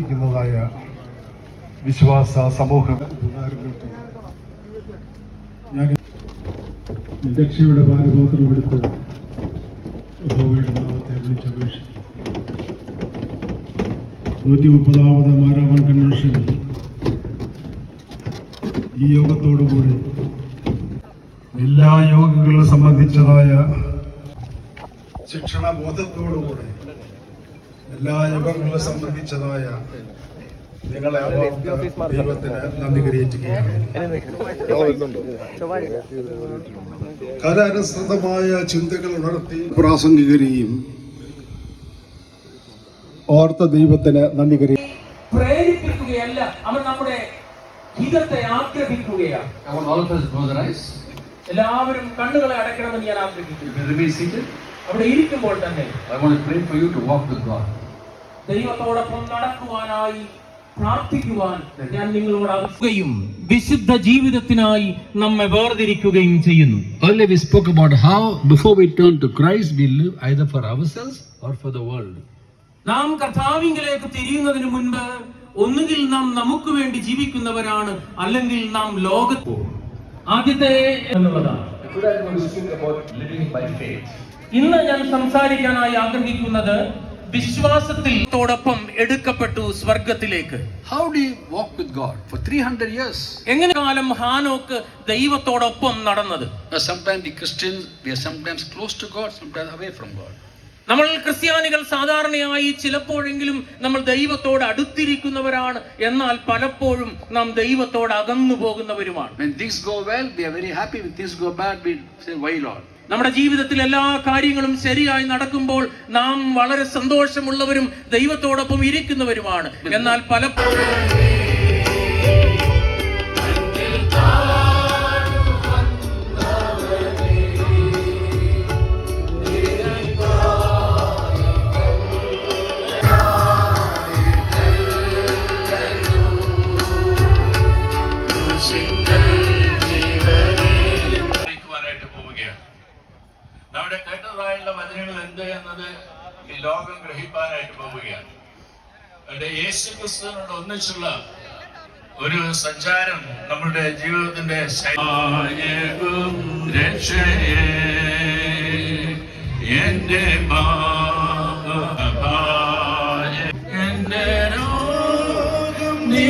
ായ വിശ്വാസ സമൂഹം. ഞാൻ രക്ഷയുടെ ഭാരപാത്രം എടുത്ത് നാമത്തെ വിളിച്ചപേക്ഷിക്കും നൂറ്റി മുപ്പതാമത് മാരാമൺ കൺവെൻഷൻ. ഈ യോഗത്തോടുകൂടി എല്ലാ യോഗങ്ങളും സംബന്ധിച്ചതായ ശിക്ഷണ ബോധത്തോടുകൂടി എല്ലാ യുഗങ്ങളെ സംബന്ധിച്ചതായ നിങ്ങളെ ദൈവത്തിന് നന്ദി കരയേറ്റുകയാണ് കരാനുസൃതമായ ചിന്തകൾ ഉണർത്തി പ്രാസംഗികരെയും ഓർത്ത ദൈവത്തിന് നന്ദി കരയും പ്രേരിപ്പിക്കുകയല്ല അവൻ നമ്മുടെ ഹിതത്തെ ആഗ്രഹിക്കുകയാണ്. എല്ലാവരും കണ്ണുകളെ അടയ്ക്കണമെന്ന് ഞാൻ ആഗ്രഹിക്കുന്നു. അവിടെ ഇരിക്കുമ്പോൾ തന്നെ I want to pray for you to walk with God. ദൈവത്തോടൊപ്പം നടക്കുവാനായി പ്രാർത്ഥിക്കുവാൻ ഞാൻ നിങ്ങളോട് ആവശ്യിക്കുകയും വിശുദ്ധ ജീവിതത്തിനായി നമ്മെ വേർതിരിക്കുകയും ചെയ്യുന്നു Earlier we spoke about how before we turn to Christ we live either for ourselves or for the world. നാം കർത്താവിങ്കിലേക്ക് തിരിയുന്നതിന് മുൻപ് ഒന്നുകിൽ നാം നമുക്ക് വേണ്ടി ജീവിക്കുന്നവരാണ് അല്ലെങ്കിൽ നാം ലോകത്ത് ആദ്യത്തെ എന്നുള്ളതാണ് ഇന്ന് ഞാൻ സംസാരിക്കാനായി ആഗ്രഹിക്കുന്നത് വിശ്വാസത്തിൽ തോടൊപ്പം എടുക്കപ്പെട്ടു സ്വർഗത്തിലേക്ക് how do walk with God for three hundred years എങ്ങനെ കാലം ഹാനോക്ക് ദൈവത്തോടൊപ്പം നടന്നത്? The Christian we are sometimes close to God some's away from God നമ്മൾ ക്രിസ്ത്യാനികൾ സാധാരണയായി ചിലപ്പോഴെങ്കിലും നമ്മൾ ദൈവത്തോട് അടുത്തിരിക്കുന്നവരാണ് എന്നാൽ പലപ്പോഴും നാം ദൈവത്തോട് അകന്നു പോകുന്നവരുമാണ് When things go well, we are very happy. When things go bad, we say, Why Lord? നമ്മുടെ ജീവിതത്തിൽ എല്ലാ കാര്യങ്ങളും ശരിയായി നടക്കുമ്പോൾ നാം വളരെ സന്തോഷമുള്ളവരും ദൈവത്തോടൊപ്പം ഇരിക്കുന്നവരുമാണ് എന്നാൽ പലപ്പോഴും ലോകം ഗ്രഹിപ്പാനായിട്ട് പോവുകയാണ്. അവിടെ യേശു ക്രിസ്തുവിനോട് ഒന്നിച്ചുള്ള ഒരു സഞ്ചാരം നമ്മുടെ ജീവിതത്തിന്റെ രക്ഷയെ എന്റെ രോഗം നീ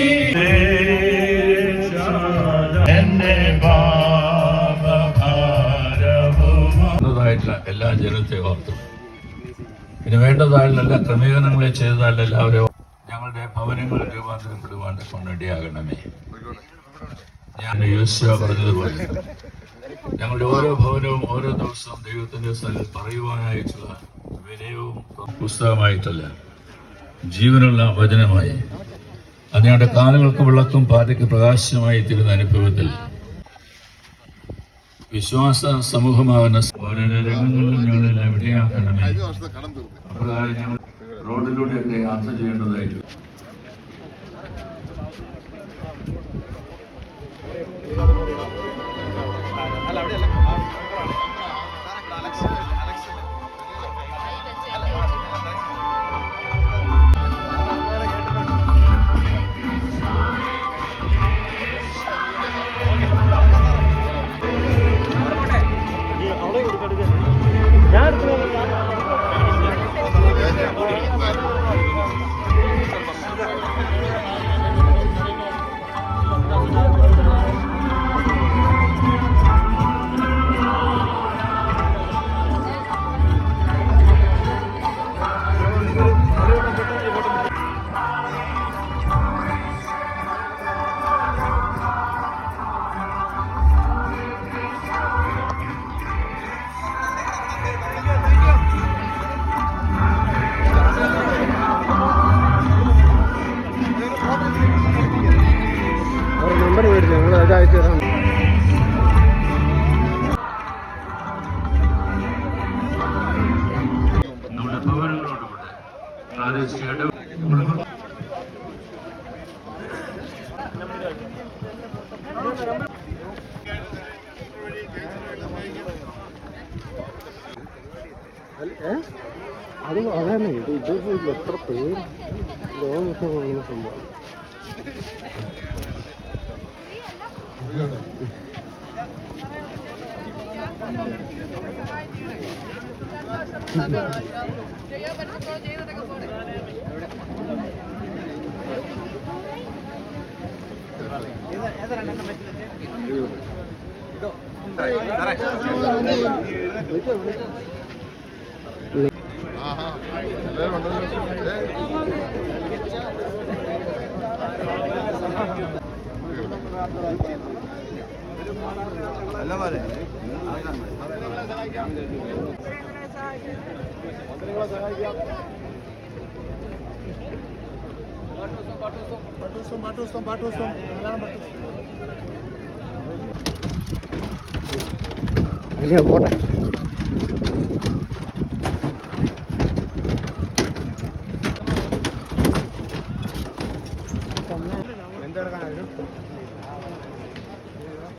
എന്റെ എല്ലാ ജനത്തെ ഓർത്തു. പിന്നെ വേണ്ടതായുള്ള ക്രമീകരണങ്ങളെ ചെയ്തതായുള്ള എല്ലാവരും ഞങ്ങളുടെ ഭവനങ്ങൾ രൂപാന്തരപ്പെടുവാൻ കൊണ്ടിടയാകണമേ ഞാൻ പറഞ്ഞതുപോലെ ഞങ്ങളുടെ ഓരോ ഭവനവും ഓരോ ദിവസവും ദൈവത്തിന്റെ സ്ഥലത്ത് പറയുവാനായിട്ടുള്ള വിനയവും പുസ്തകമായിട്ടല്ല ജീവനുള്ള വചനമായി അത് ഞങ്ങളുടെ കാലുകൾക്ക് വിളക്കും പാതയ്ക്ക് പ്രകാശമായി തീരുന്ന അനുഭവത്തിൽ വിശ്വാസ സമൂഹമാകുന്ന ഓരോരോ രംഗങ്ങളിലും ഞങ്ങളെല്ലാം വിടയാക്കണമേ അപ്രകാരം ഞങ്ങൾ റോഡിലൂടെയൊക്കെ യാത്ര ചെയ്യേണ്ടതായിട്ട് അല്ല ഭവനങ്ങളോടുകൂടെ അയച്ചു തരാം അത് അതന്നെ ഇത് ഇത് എത്ര പേര്? ലോകം സംഭവം. അല്ലേ Ini apa?